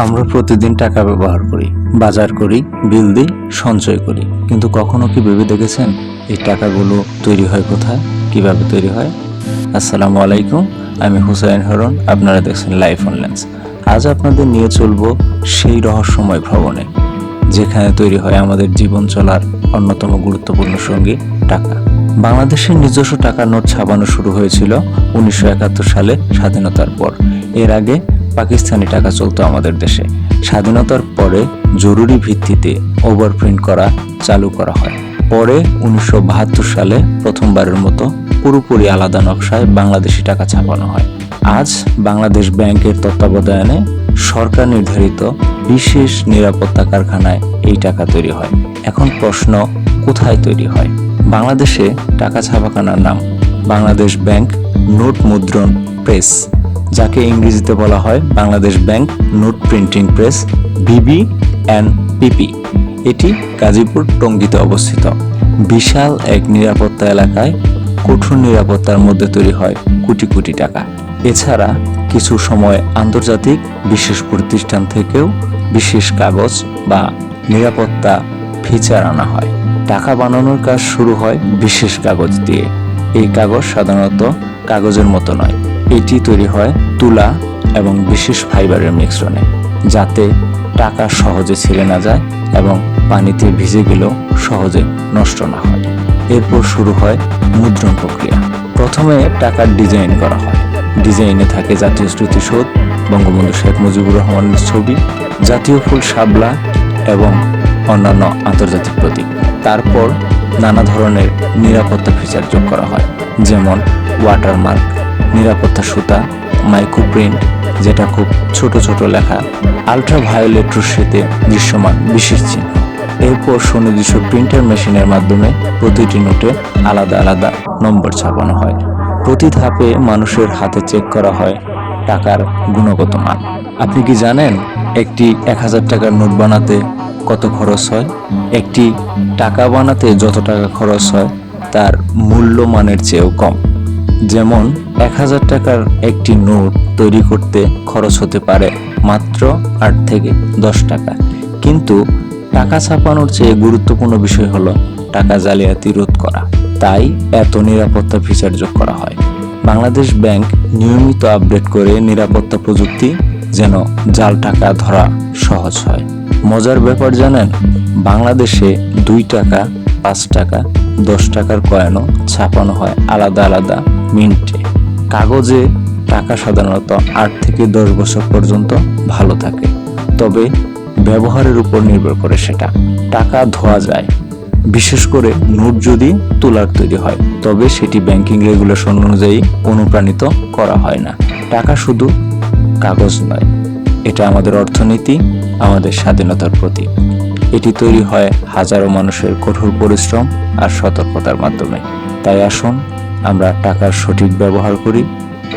আমরা প্রতিদিন টাকা ব্যবহার করি, বাজার করি, বিল দিই, সঞ্চয় করি। কিন্তু কখনো কি ভেবে দেখেছেন এই টাকাগুলো তৈরি হয় কোথায়? কীভাবে তৈরি হয়? আসসালামু আলাইকুম, আমি হুসাইন হরন আপনারা দেখছেন লাইফ অনলাইন্স আজ আপনাদের নিয়ে চলবো সেই রহস্যময় ভ্রমণে যেখানে তৈরি হয় আমাদের জীবন চলার অন্যতম গুরুত্বপূর্ণ সঙ্গী টাকা। বাংলাদেশের নিজস্ব টাকার নোট ছাপানো শুরু হয়েছিল উনিশশো একাত্তর সালে স্বাধীনতার পর। এর আগে পাকিস্তানি টাকা চলতো আমাদের দেশে। স্বাধীনতার পরে জরুরি ভিত্তিতে ওভারপ্রিন্ট করা চালু করা হয়। পরে উনিশশো বাহাত্তর সালে প্রথমবারের মতো পুরোপুরি আলাদা নকশায় বাংলাদেশি টাকা ছাপানো হয়। আজ বাংলাদেশ ব্যাংকের তত্ত্বাবধানে সরকার নির্ধারিত বিশেষ নিরাপত্তা কারখানায় এই টাকা তৈরি হয়। এখন প্রশ্ন, কোথায় তৈরি হয়? বাংলাদেশে টাকা ছাপাখানার নাম বাংলাদেশ ব্যাংক নোট মুদ্রণ প্রেস। যাকে ইংরেজিতে বলা হয় Bangladesh bank note printing press BB and PP এটি গাজীপুর টঙ্গিতে অবস্থিত। বিশাল এক নিরাপত্তা এলাকায় কঠোর নিরাপত্তার মধ্যে তৈরি হয় কোটি কোটি টাকা। এছাড়া কিছু সময় আন্তর্জাতিক বিশেষ প্রতিষ্ঠান থেকেও বিশেষ কাগজ বা নিরাপত্তা ফিচার আনা হয়। টাকা বানানোর কাজ শুরু হয় বিশেষ কাগজ দিয়ে। এই কাগজ সাধারণত কাগজের মতো নয়। এটি তৈরি হয় তুলা এবং বিশেষ ফাইবারের মিশ্রণে, যাতে টাকা সহজে ছেড়ে না যায় এবং পানিতে ভিজে গেলেও সহজে নষ্ট না হয়। এরপর শুরু হয় মুদ্রণ প্রক্রিয়া। প্রথমে টাকার ডিজাইন করা হয়। ডিজাইনে থাকে জাতীয় স্মৃতিসৌধ, বঙ্গবন্ধু শেখ মুজিবুর রহমানের ছবি, জাতীয় ফুল শাপলা এবং অন্যান্য আন্তর্জাতিক প্রতীক। তারপর নানা ধরনের নিরাপত্তা ফিচার যোগ করা হয়, যেমন ওয়াটারমার্ক। নিরাপত্তা সুতা, মাইক্রোপ্রিন্ট, যেটা খুব ছোট ছোট লেখা আলট্রা ভায়োলেট রশ্মিতে দৃশ্যমান বিশেষ চিহ্ন। এরপর সুনির্দিষ্ট প্রিন্টার মেশিনের মাধ্যমে প্রতিটি নোটে আলাদা আলাদা নম্বর ছাপানো হয়। প্রতি ধাপে মানুষের হাতে চেক করা হয় টাকার গুণগত মান। আপনি কি জানেন একটি এক হাজার টাকার নোট বানাতে কত খরচ হয়? একটি টাকা বানাতে যত টাকা খরচ হয়, তার মূল্যমানের চেয়েও কম। যেমন এক হাজার টাকার একটি নোট তৈরি করতে খরচ হতে পারে মাত্র আট থেকে দশ টাকা। কিন্তু টাকা ছাপানোর চেয়ে গুরুত্বপূর্ণ বিষয় হলো টাকা জালিয়াতি রোধ করা। তাই এত নিরাপত্তা ফিচার যোগ করা হয়। বাংলাদেশ ব্যাংক নিয়মিত আপডেট করে নিরাপত্তা প্রযুক্তি যেন জাল টাকা ধরা সহজ হয়। মজার ব্যাপার জানেন, বাংলাদেশে দুই টাকা পাঁচ টাকা, দশ টাকার কয়েনও ছাপানো হয় আলাদা আলাদা মিন্টে। কাগজে টাকা সাধারণত আট থেকে দশ বছর পর্যন্ত ভালো থাকে। তবে ব্যবহারের উপর নির্ভর করে সেটা। টাকা ধোয়া যায়। বিশেষ করে নোট যদি তোলার তৈরি হয়, তবে সেটি ব্যাংকিং রেগুলেশন অনুযায়ী অনুপ্রাণিত করা হয় না। টাকা শুধু কাগজ নয়, এটা আমাদের অর্থনীতি, আমাদের স্বাধীনতার প্রতীক। এটি তৈরি হয় হাজারো মানুষের কঠোর পরিশ্রম আর সতর্কতার মাধ্যমে। তাই আসুন, আমরা টাকার সঠিক ব্যবহার করি,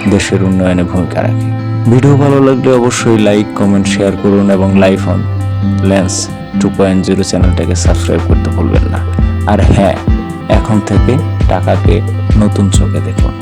দেশের উন্নয়নে ভূমিকা রাখি। ভিডিও ভালো লাগলে অবশ্যই লাইক, কমেন্ট, শেয়ার করুন এবং life on lens two point zero চ্যানেলটাকে সাবস্ক্রাইব করতে ভুলবেন না। আর হ্যাঁ এখন থেকে টাকাকে নতুন চোখে দেখুন।